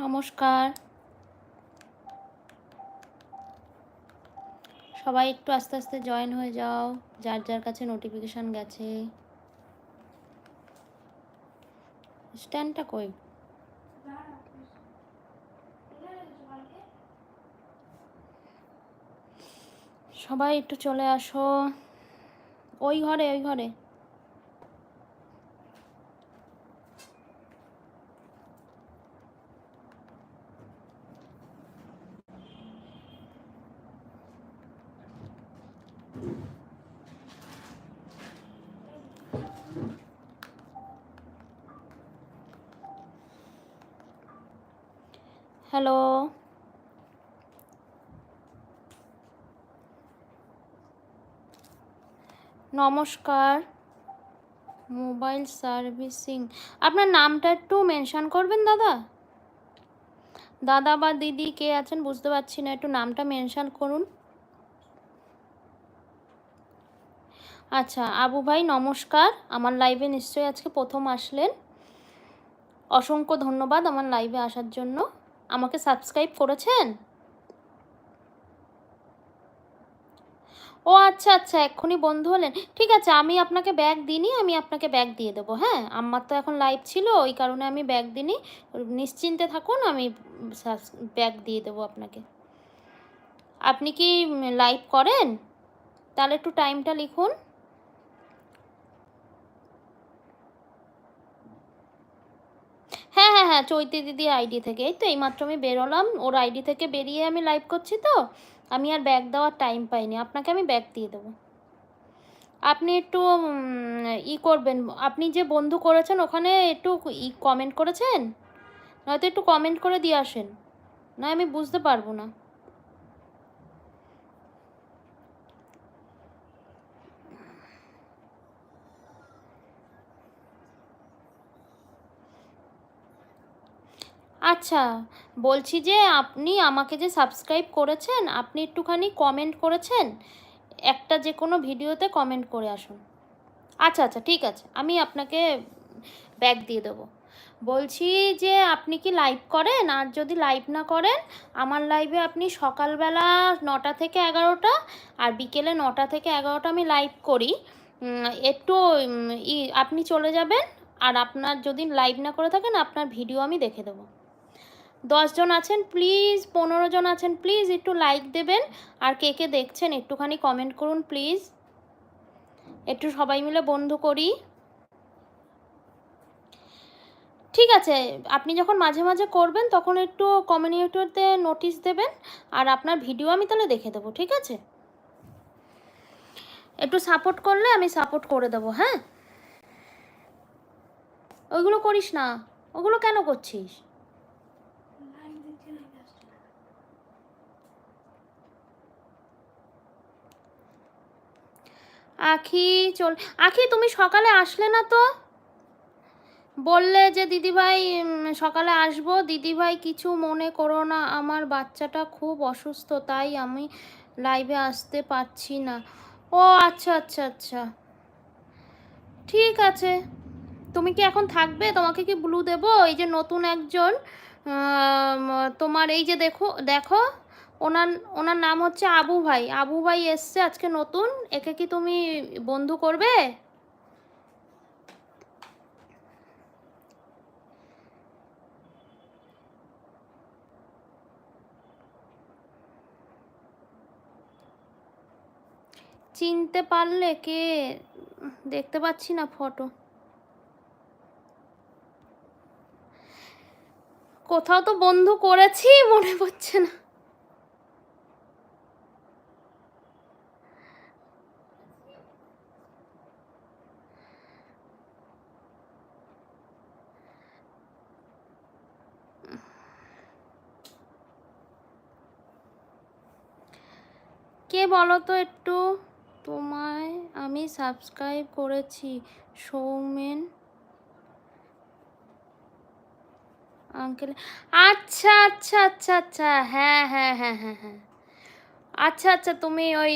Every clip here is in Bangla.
নমস্কার। সবাই একটু আস্তে আস্তে জয়েন হয়ে যাও, যার যার কাছে নোটিফিকেশান গেছে। স্ট্যান্ডটা কই? সবাই একটু চলে আসো। ওই ঘরে ওই ঘরে। হ্যালো নমস্কার। Mobile servicing. আপনার নামটা একটু মেনশন করবেন, দাদা? দাদা বা দিদি কে আছেন বুঝতে পারছি না, একটু নামটা মেনশন করুন। আচ্ছা আবু ভাই, নমস্কার। আমার লাইভে নিশ্চয়ই আজকে প্রথম আসলেন। অসংখ্য ধন্যবাদ আমার লাইভে আসার জন্য। আমাকে সাবস্ক্রাইব করেছেন? ও আচ্ছা আচ্ছা এক্ষুনি বন্ধু হলেন। ঠিক আছে, আমি আপনাকে ব্যাগ দিইনি, আমি আপনাকে ব্যাগ দিয়ে দেবো হ্যাঁ? আমার তো এখন লাইভ ছিল, ওই কারণে আমি ব্যাগ দিইনি। নিশ্চিন্তে থাকুন, আমি ব্যাগ দিয়ে দেবো আপনাকে। আপনি কি লাইভ করেন? তাহলে একটু টাইমটা লিখুন। হ্যাঁ হ্যাঁ হ্যাঁ চৈতি দিদি আইডি থেকে। এই তো, এইমাত্র আমি বেরোলাম। ওর আইডি থেকে বেরিয়ে আমি লাইভ করছি তো। আমি আর ব্যাগ দেওয়ার টাইম পাইনি। আপনাকে আমি ব্যাগ দিয়ে দেবো। আপনি একটু ই করবেন। আপনি যে বন্ধু করেছেন, ওখানে একটু ই কমেন্ট করেছেন? নয়তো একটু কমেন্ট করে দিয়ে আসেন। না আমি বুঝতে পারব না। আচ্ছা বলছি যে আপনি আমাকে যে সাবস্ক্রাইব করেছেন, আপনি একটুখানি কমেন্ট করেছেন, একটা যে কোনো ভিডিওতে কমেন্ট করে আসুন। আচ্ছা আচ্ছা ঠিক আছে, আমি আপনাকে ব্যাগ দিয়ে দেবো। বলছি যে আপনি কি লাইভ করেন? আর যদি লাইভ না করেন, আমার লাইভে আপনি সকালবেলা নটা থেকে এগারোটা আর বিকেলে নটা থেকে এগারোটা আমি লাইভ করি। একটু আপনি চলে যাবেন আর আপনার যদি লাইভ না করে থাকেন, আপনার ভিডিও আমি দেখে দেবো। দশজন আছেন প্লিজ পনেরো জন আছেন প্লিজ একটু লাইক দেবেন। আর কে কে দেখছেন, একটুখানি কমেন্ট করুন প্লিজ একটু সবাই মিলে বন্ধু করি। ঠিক আছে, আপনি যখন মাঝে মাঝে করবেন, তখন একটু কমিউনিটিতে নোটিশ দেবেন। আর আপনার ভিডিও আমি তাহলে দেখে দেবো, ঠিক আছে? একটু সাপোর্ট করলে আমি সাপোর্ট করে দেবো হ্যাঁ? ওইগুলো করিস না। ওগুলো কেন করছিস? আখি চল, আখি তুমি সকালে আসলে না তো? বললে যে দিদিভাই সকালে আসব। দিদিভাই কিছু মনে করো না, আমার বাচ্চাটা খুব অসুস্থ, তাই আমি লাইভে আসতে পারছি না। ও আচ্ছা আচ্ছা আচ্ছা। ঠিক আছে। তুমি কি এখন থাকবে? তোমাকে কি ব্লু দেবো? এই যে নতুন একজন তোমার এই যে দেখো দেখো। ওনার ওনার নাম হচ্ছে আবু ভাই। আবু ভাই এসছে আজকে নতুন। একে কি তুমি বন্ধু করবে? চিনতে পারলে কে? দেখতে পাচ্ছি না ফটো। কোথাও তো বন্ধু করেছি, মনে পড়ছে না কে বলো তো একটু? তোমায় আমি সাবস্ক্রাইব করেছি, সৌমেন। আঙ্কেল আচ্ছা আচ্ছা আচ্ছা আচ্ছা হ্যাঁ হ্যাঁ হ্যাঁ হ্যাঁ হ্যাঁ। আচ্ছা আচ্ছা তুমি ওই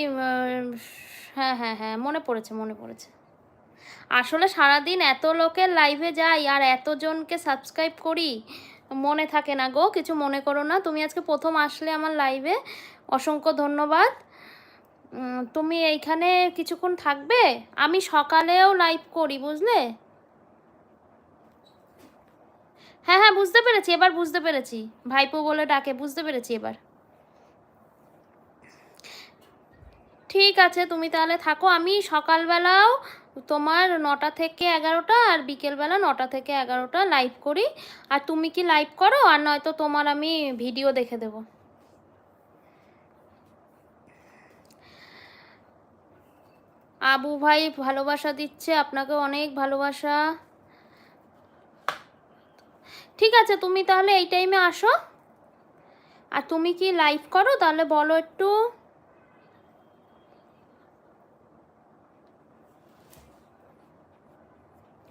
হ্যাঁ হ্যাঁ হ্যাঁ মনে পড়েছে মনে পড়েছে। আসলে সারাদিন এত লোকের লাইভে যাই আর এতজনকে সাবস্ক্রাইব করি, মনে থাকে না গো, কিছু মনে করো না। তুমি আজকে প্রথম আসলে আমার লাইভে অসংখ্য ধন্যবাদ। তুমি এইখানে কিছুক্ষণ থাকবে? আমি সকালেও লাইভ করি, বুঝলে? হ্যাঁ হ্যাঁ বুঝতে পেরেছি, এবার বুঝতে পেরেছি। ভাইপো বলে ডাকে, বুঝতে পেরেছি এবার। ঠিক আছে, তুমি তাহলে থাকো। আমি সকালবেলাও তোমার নটা থেকে এগারোটা আর বিকেলবেলা নটা থেকে এগারোটা লাইভ করি। আর তুমি কি লাইভ করো? আর নয়তো তোমার আমি ভিডিও দেখে দেবো। আবু ভাই ভালোবাসা দিচ্ছে আপনাকে অনেক ভালোবাসা। ঠিক আছে, তুমি তাহলে এই টাইমে আসো। আর তুমি কি লাইভ করো? তাহলে বলো একটু।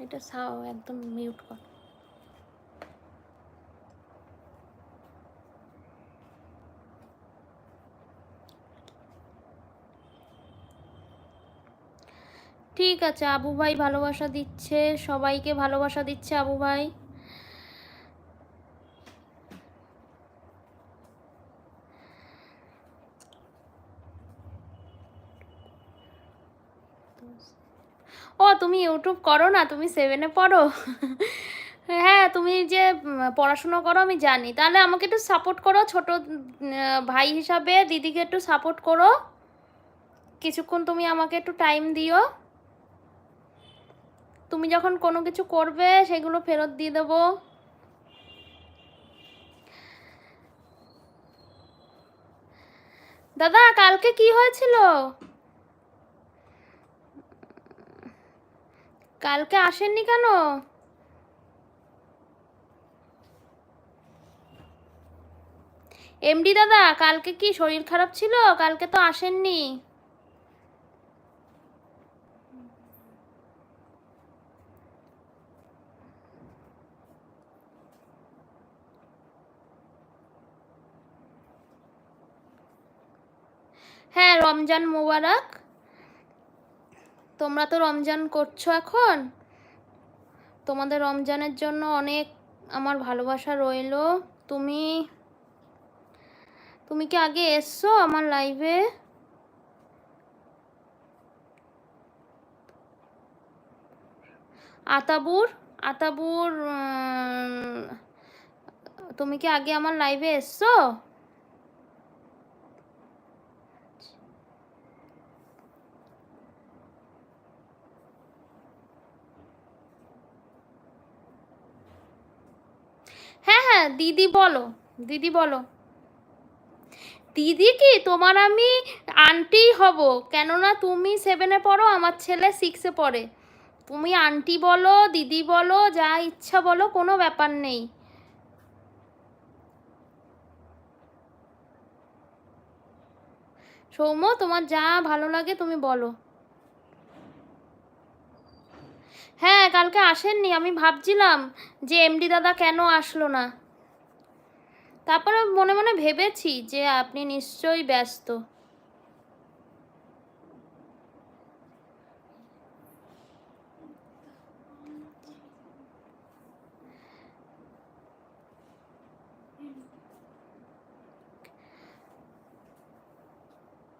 এটা সাও, একদম মিউট কর। ঠিক আছে, আবু ভাই ভালোবাসা দিচ্ছে, সবাইকে ভালোবাসা দিচ্ছে আবু ভাই। ও, তুমি ইউটিউব করো না, তুমি সেভেনে পড়ো? হ্যাঁ তুমি যে পড়াশুনো করো, আমি জানি। তাহলে আমাকে একটু সাপোর্ট করো, ছোট ভাই হিসাবে, দিদিকে একটু সাপোর্ট করো। কিছুক্ষণ তুমি আমাকে একটু টাইম দিও। তুমি যখন কোনো কিছু করবে, সেগুলো ফেরত দিয়ে দেবো। দাদা, কালকে কি হয়েছিল? কালকে আসেননি কেন? এমডি দাদা, কালকে কি শরীর খারাপ ছিল? কালকে তো আসেননি। হ্যাঁ রমজান মোবারক। তোমরা তো রমজান করছ এখন। তোমাদের রমজানের জন্য অনেক আমার ভালোবাসা রইল। তুমি তুমি কি আগে এসছো আমার লাইভে? আতাবুর আতাবুর তুমি কি আগে আমার লাইভে এসছো হ্যাঁ হ্যাঁ দিদি বলো দিদি বলো। দিদি কি? তোমার আমি আন্টি হব, কেননা তুমি সেভেনে পড়ো, আমার ছেলে সিক্সে পড়ে। তুমি আন্টি বলো, দিদি বলো, যা ইচ্ছা বলো, কোনো ব্যাপার নেই। সৌম্য, তোমার যা ভালো লাগে তুমি বলো। হ্যাঁ কালকে আসেননি, আমি ভাবছিলাম যে এমডি দাদা কেন আসলো না। তারপরে মনে মনে ভেবেছি যে আপনি নিশ্চয়ই ব্যস্ত।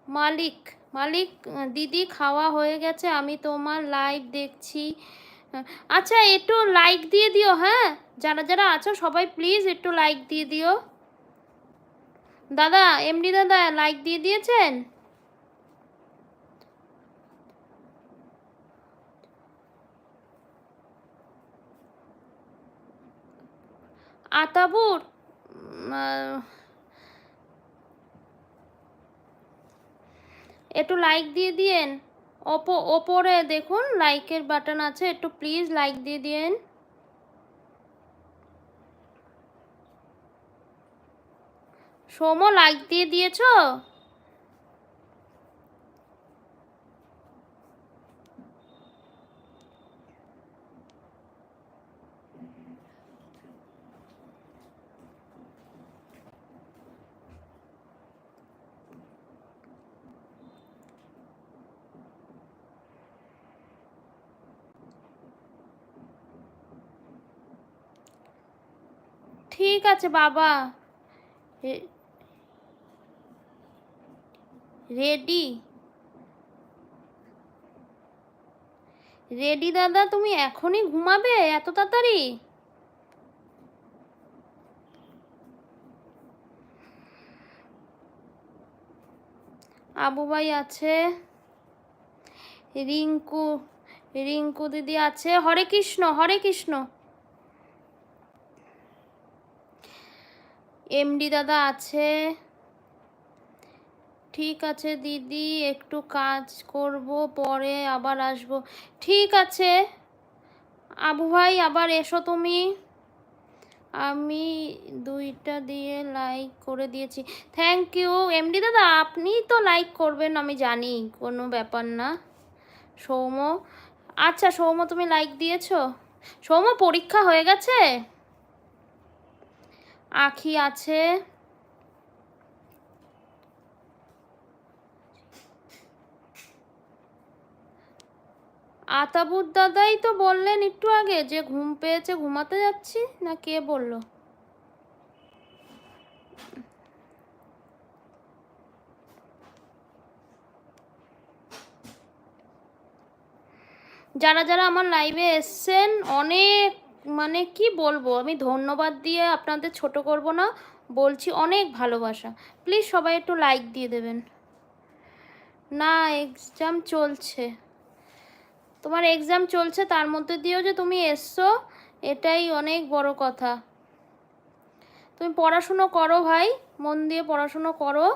মালিক মালিক, দিদি খাওয়া হয়ে গেছে, আমি তোমার লাইভ দেখছি। আচ্ছা একটু লাইক দিয়ে দিও হ্যাঁ? যারা যারা আছো, সবাই প্লিজ একটু লাইক দিয়ে দিও। দাদা, এমডি দাদা লাইক দিয়ে দিয়েছেন? আতাবুর একটু লাইক দিয়ে দিয়েন। ওপো, ওপরে দেখুন লাইকের বাটন আছে, একটু প্লিজ লাইক দিয়ে দিয়েন। সোমো লাইক দিয়ে দিয়েছ? ঠিক আছে বাবা। রেডি রেডি দাদা, তুমি এখনই ঘুমাবে? এত তাড়াতাড়ি? আবু ভাই আছে। রিঙ্কু রিঙ্কু দিদি আছে। হরে কৃষ্ণ হরে কৃষ্ণ। এমডি দাদা আছে। ঠিক আছে, দিদি, একটু কাজ করব, পরে আবার আসব। ঠিক আছে। আবু ভাই, আবার এসো তুমি। আমি দুইটা দিয়ে লাইক করে দিয়েছি। থ্যাংক ইউ এমডি দাদা, আপনি তো লাইক করবেন, আমি জানি, কোনো ব্যাপার না। সৌম আচ্ছা সৌম তুমি লাইক দিয়েছ? সৌম পরীক্ষা হয়ে গেছে? আখি আছে। আতাবুর দাদাই তো বললেন একটু আগে যে ঘুম পেয়েছে, ঘুমাতে যাচ্ছি। না, কে বলল? যারা যারা আমার লাইভে এসছেন, অনেক মানে কি বলব, আমি ধন্যবাদ দিয়ে আপনাদের ছোট করব না, বলছি অনেক ভালোবাসা। প্লিজ সবাই একটু লাইক দিয়ে দেবেন। না এক্সাম চলছে। তোমার এক্সাম চলছে, তার মধ্যে দিয়েও যে তুমি এসছো, এটাই অনেক বড় কথা। তুমি পড়াশুনো করো ভাই, মন দিয়ে পড়াশুনো করো।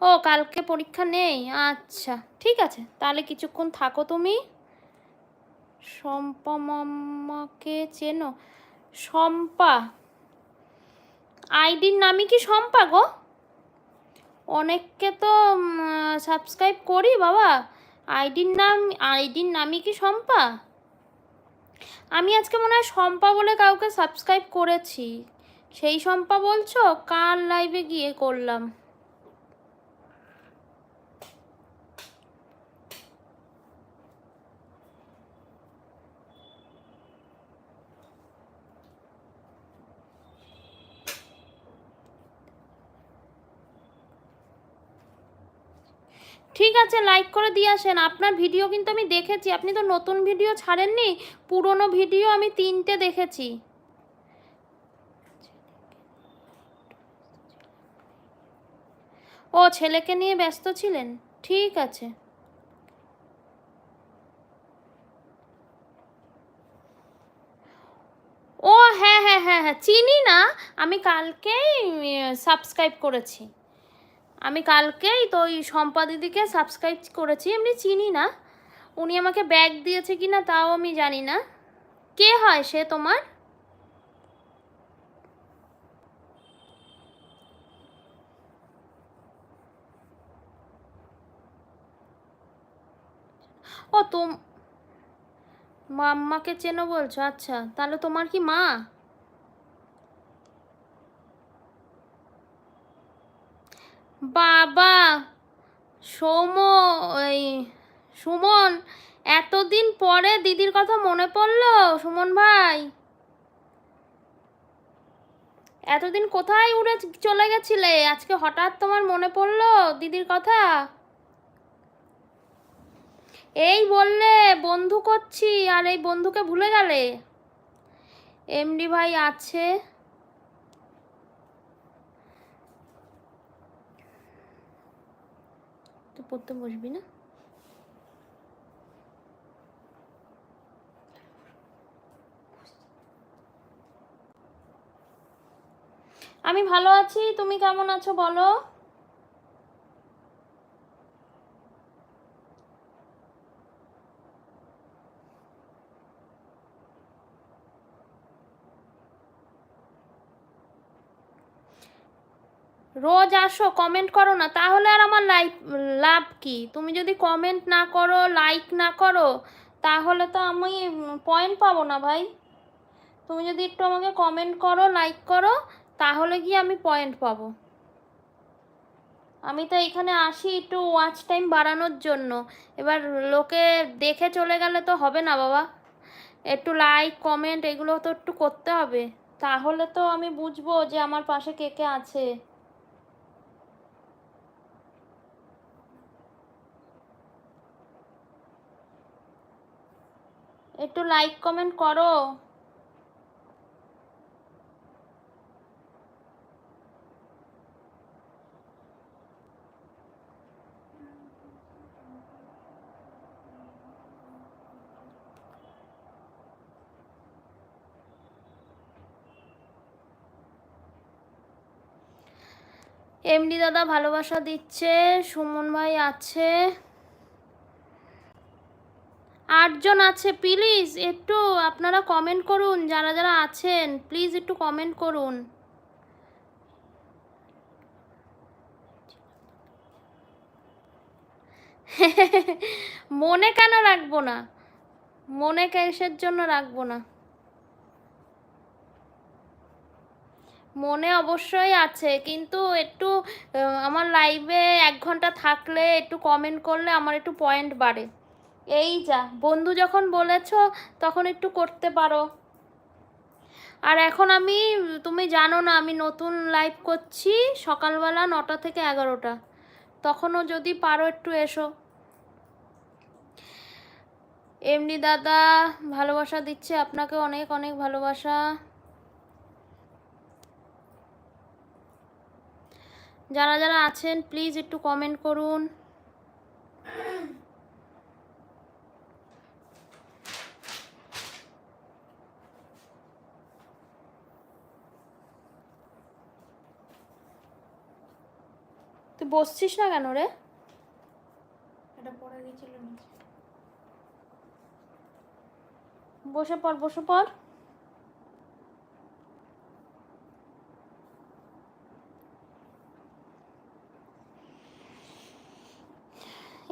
ও, কালকে পরীক্ষা নেই? আচ্ছা ঠিক আছে। তাহলে কিছুক্ষণ থাকো তুমি। শম্পা মাম্মাকে চেনো? শম্পা? আইডির নামই কি শম্পা গো? অনেককে তো সাবস্ক্রাইব করি বাবা। আইডির নাম আইডির নামই কি শম্পা? আমি আজকে মনে হয় শম্পা বলে কাউকে সাবস্ক্রাইব করেছি। সেই শম্পা বলছো? কার লাইভে গিয়ে করলাম? ঠিক আছে লাইক করে দিয়ে আসেন। আপনার ভিডিও কিন্তু আমি দেখেছি। আপনি তো নতুন ভিডিও ছাড়েননি, পুরনো ভিডিও আমি তিনটে দেখেছি। ও, ছেলেকে নিয়ে ব্যস্ত ছিলেন? ঠিক আছে। ও হ্যাঁ হ্যাঁ হ্যাঁ হ্যাঁ চিনি না। আমি কালকেই সাবস্ক্রাইব করেছি। আমি কালকেই তো ওই শম্পা দিদিকে সাবস্ক্রাইব করেছি, এমনি চিনি না। উনি আমাকে ব্যাগ দিয়েছে কি না তাও আমি জানি না। কে হয় সে তোমার? ও, তুম মাম্মাকে চেনো বলছো? আচ্ছা তাহলে তোমার কি মা? বাবা, সৌম, এই, সুমন, এতদিন পরে দিদির কথা মনে পড়ল, সুমন ভাই? এতদিন কোথায় উড়ে চলে গেছিলে? আজকে হঠাৎ তোমার মনে পড়ল দিদির কথা? এই বললে, বন্ধু করছি, আর এই বন্ধুকে ভুলে গেলে? এমডি ভাই আছে? তুই পড়তে বসবি না? আমি ভালো আছি তুমি কেমন আছো বলো? রোজ আসো কমেন্ট করো না, তাহলে আর আমার লাইফ লাভ কি? তুমি যদি কমেন্ট না করো লাইক না করো, তাহলে তো আমি পয়েন্ট পাবো না ভাই। তুমি যদি একটু আমাকে কমেন্ট করো লাইক করো, তাহলে গিয়ে আমি পয়েন্ট পাবো। আমি তো এখানে আসি একটু ওয়াচ টাইম বাড়ানোর জন্য। এবার লোকে দেখে চলে গেলে তো হবে না বাবা। একটু লাইক কমেন্ট এগুলো তো একটু করতে হবে। তাহলে তো আমি বুঝব যে আমার পাশে কে কে আছে। একটু লাইক কমেন্ট করো। এমডি দাদা ভালোবাসা দিচ্ছে সুমন ভাই আছে। আটজন আছে প্লিজ একটু আপনারা কমেন্ট করুন, যারা যারা আছেন প্লিজ একটু কমেন্ট করুন। মনে কেন রাখব না? মনে কেসের জন্য রাখব না? মনে অবশ্যই আছে, কিন্তু একটু আমার লাইভে এক ঘণ্টা থাকলে একটু কমেন্ট করলে আমার একটু পয়েন্ট বাড়ে। এই যা, বন্ধু যখন বলেছ, তখন একটু করতে পারো। আর এখন আমি, তুমি জানো না, আমি নতুন লাইভ করছি সকালবেলা নটা থেকে এগারোটা। তখনও যদি পারো একটু এসো। এমনি দাদা ভালোবাসা দিচ্ছে, আপনাকে অনেক অনেক ভালোবাসা। যারা যারা আছেন প্লিজ একটু কমেন্ট করুন। বসছিস না কেন রে? বসে পর বসে পর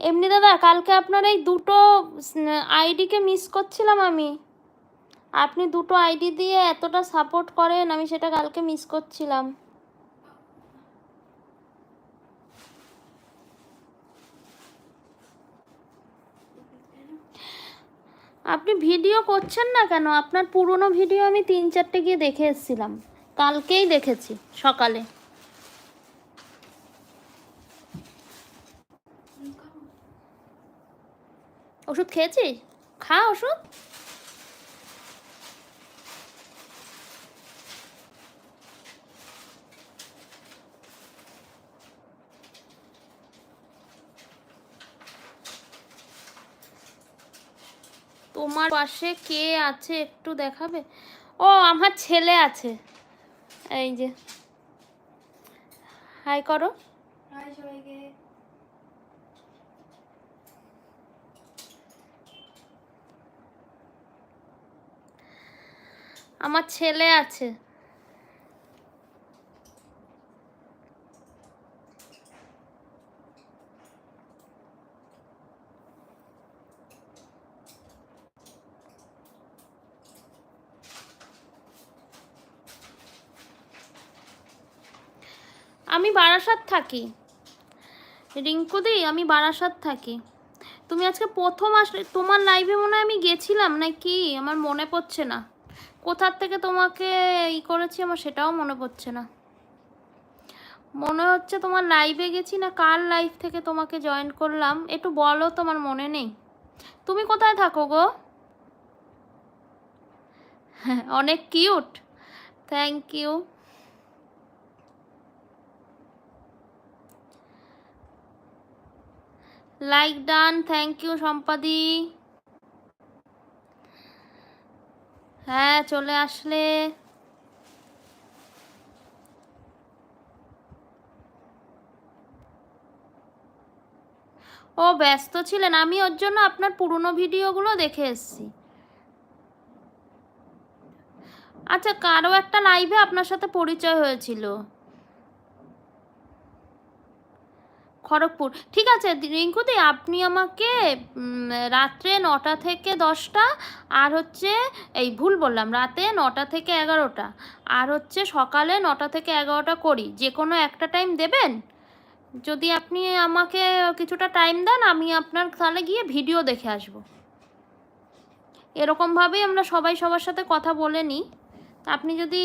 এমনি দাদা কালকে আপনার এই দুটো আইডিকে মিস করছিলাম আমি। আপনি দুটো আইডি দিয়ে এতটা সাপোর্ট করেন আমি সেটা কালকে মিস করছিলাম। আপনি ভিডিও করছেন না কেন? আপনার পুরনো ভিডিও আমি তিন চারটে গিয়ে দেখে এসেছিলাম। কালকেই দেখেছি, সকালে। ওষুধ খেয়েছিস? খা ওষুধ। তোমার পাশে কে আছে একটু দেখাবে? ও আমার ছেলে আছে। এই যে। হাই করো। হাই সবাইকে। আমার ছেলে আছে। আমি বারাসাত থাকি। রিঙ্কুদি আমি বারাসাত থাকি। তুমি আজকে প্রথম আসলে, তোমার লাইভে মনে হয় আমি গেছিলাম নাকি? আমার মনে পড়ছে না। কোথার থেকে তোমাকে ই করেছি আমার সেটাও মনে পড়ছে না। মনে হচ্ছে তোমার লাইভে গেছি না, কার লাইভ থেকে তোমাকে জয়েন করলাম? একটু বলো তোমার মনে নেই। তুমি কোথায় থাকো গো? হ্যাঁ অনেক cute thank you like done thank you সম্পাদি হ্যাঁ চলে আসলে। ও ব্যস্ত ছিলেন। আমি ওর জন্য আপনার পুরনো ভিডিওগুলো দেখে এসেছি। আচ্ছা কারও একটা লাইভে আপনার সাথে পরিচয় হয়েছিল। খড়গপুর। ঠিক আছে রিঙ্কুদি, আপনি আমাকে রাত্রে নটা থেকে দশটা, আর হচ্ছে, এই ভুল বললাম, রাতে নটা থেকে এগারোটা, আর হচ্ছে সকালে নটা থেকে এগারোটা করি। যে কোনো একটা টাইম দেবেন? যদি আপনি আমাকে কিছুটা টাইম দেন, আমি আপনার তাহলে গিয়ে ভিডিও দেখে আসব। এরকমভাবেই আমরা সবাই সবার সাথে কথা বলে নিই। আপনি যদি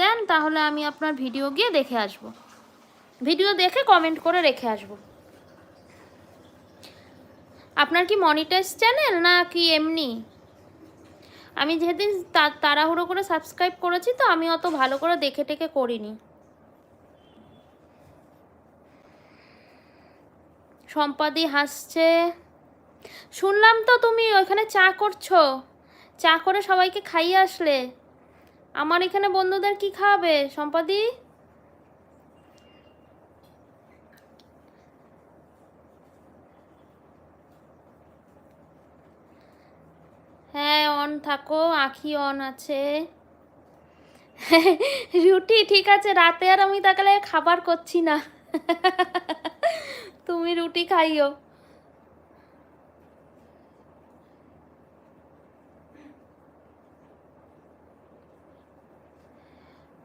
দেন, তাহলে আমি আপনার ভিডিও গিয়ে দেখে আসব। ভিডিও দেখে কমেন্ট করে রেখে আসব। আপনার কি মনিটাইজ চ্যানেল না কি এমনি? আমি যেদিন তাড়াহুড়ো করে সাবস্ক্রাইব করেছি তো আমি অত ভালো করে দেখে টেকে করিনি। সম্পাদি হাসছে। শুনলাম তো তুমি ওইখানে চা করছ। চা করে সবাইকে খাইয়ে আসলে। আমার এখানে বন্ধুদের কি খাওয়াবে? সম্পাদি? হ্যাঁ অন থাকো, আখি অন আছে। রুটি, ঠিক আছে, রাতে আর আমি তাকালে খাবার করছি না। তুমি রুটি খাইও।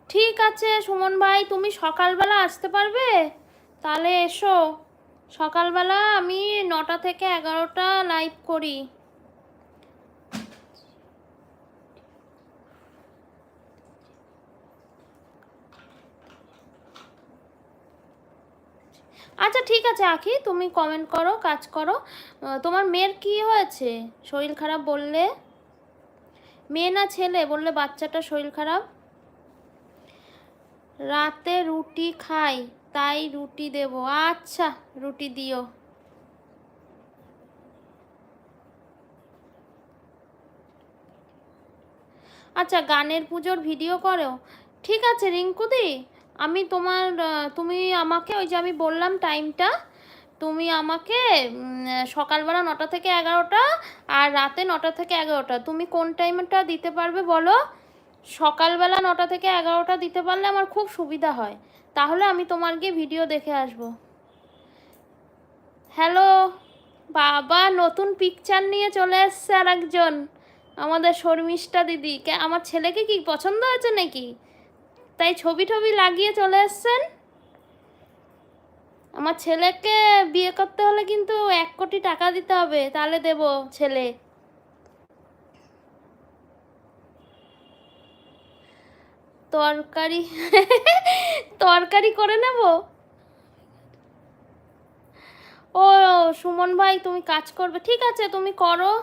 ঠিক আছে, সুমন ভাই, তুমি সকালবেলা আসতে পারবে? তাহলে এসো। সকালবেলা আমি নটা থেকে এগারোটা লাইভ করি। আচ্ছা ঠিক আছে আখি, তুমি কমেন্ট করো, কাজ করো। তোমার মেয়ের কি হয়েছে? শরীর খারাপ বললে? মেয়ে না ছেলে? বললে বাচ্চাটা শরীর খারাপ? রাতে রুটি খাই, তাই রুটি দেব। আচ্ছা রুটি দিও। আচ্ছা গানের পুজোর ভিডিও করো। ঠিক আছে রিঙ্কুদি আমি তোমার তুমি আমাকে ওই যে আমি বললাম টাইমটা তুমি আমাকে সকালবেলা নটা থেকে এগারোটা আর রাতে নটা থেকে এগারোটা। তুমি কোন টাইমটা দিতে পারবে বলো? সকালবেলা নটা থেকে এগারোটা দিতে পারলে আমার খুব সুবিধা হয়। তাহলে আমি তোমার গিয়ে ভিডিও দেখে আসব। হ্যালো বাবা, নতুন পিকচার নিয়ে চলে এসছে আর একজন আমাদের শর্মিষ্ঠা দিদি। আমার ছেলেকে কি পছন্দ হয়েছে নাকি? তাই ছবি টবি লাগিয়ে চলে এসছেন আমার ছেলেকে বিয়ে করতে হলে কিন্তু এক কোটি টাকা দিতে হবে, তাহলে দেব ছেলে। তরকারি তরকারি করে নেব? ও, সুমন ভাই, তুমি কাজ করবে। ঠিক আছে, তুমি করো।